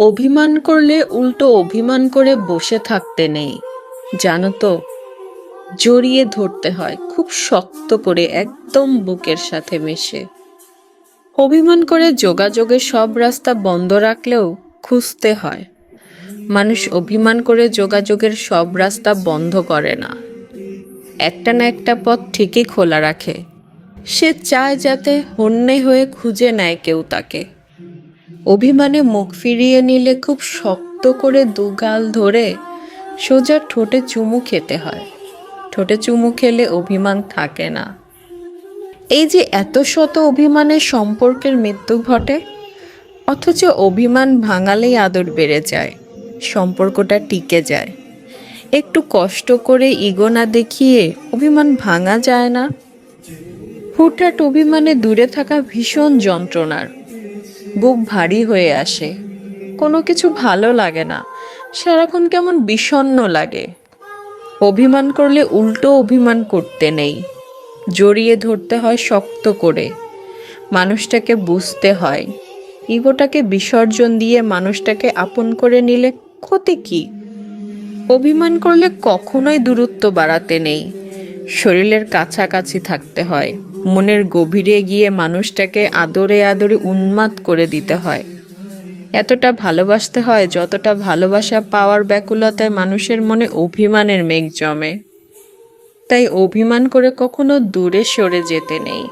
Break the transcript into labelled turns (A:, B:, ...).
A: অভিমান করলে উল্টো অভিমান করে বসে থাকতে নেই। জানো তো, জড়িয়ে ধরতে হয়, খুব শক্ত করে একদম বুকের সাথে মিশে। অভিমান করে যোগাযোগের সব রাস্তা বন্ধ রাখলেও খুঁজতে হয়। মানুষ অভিমান করে যোগাযোগের সব রাস্তা বন্ধ করে না। একটা না একটা পথ ঠিকই খোলা রাখে। সে চায় যাতে হন্যে হয়ে খুঁজে নেয় কেউ তাকে। অভিমানে মুখ ফিরিয়ে নিলে খুব শক্ত করে দুগাল ধরে সোজা ঠোঁটে চুমু খেতে হয়। ঠোঁটে চুমু খেলে অভিমান থাকে না। এই যে এত শত অভিমানের সম্পর্কের মৃত্যু ঘটে, অথচ অভিমান ভাঙালেই আদর বেড়ে যায়, সম্পর্কটা টিকে যায়। একটু কষ্ট করে ইগো না দেখিয়ে অভিমান ভাঙা যায় না। হুটহাট অভিমানে দূরে থাকা ভীষণ যন্ত্রণার। বুক ভারী হয়ে আসে। কোনো কিছু ভালো লাগে না। সারাক্ষণ কেমন বিষণ্ণ লাগে। অভিমান করলে উল্টো অভিমান করতে নেই। জড়িয়ে ধরতে হয় শক্ত করে। মানুষটাকে বুঝতে হয়। ইগোটাকে বিসর্জন দিয়ে মানুষটাকে আপন করে নিলে ক্ষতি কি? অভিমান করলে কখনোই দূরত্ব বাড়াতে নেই। শরীরের কাছাকাছি থাকতে হয়। মনের গভীরে গিয়ে মানুষটাকে আদরে আদরে উন্মাদ করে দিতে হয়। এতটা ভালোবাসতে হয় যতটা ভালোবাসা পাওয়ার ব্যাকুলতায় মানুষের মনে অভিমানের মেঘ জমে। তাই অভিমান করে কখনো দূরে সরে যেতে নেই।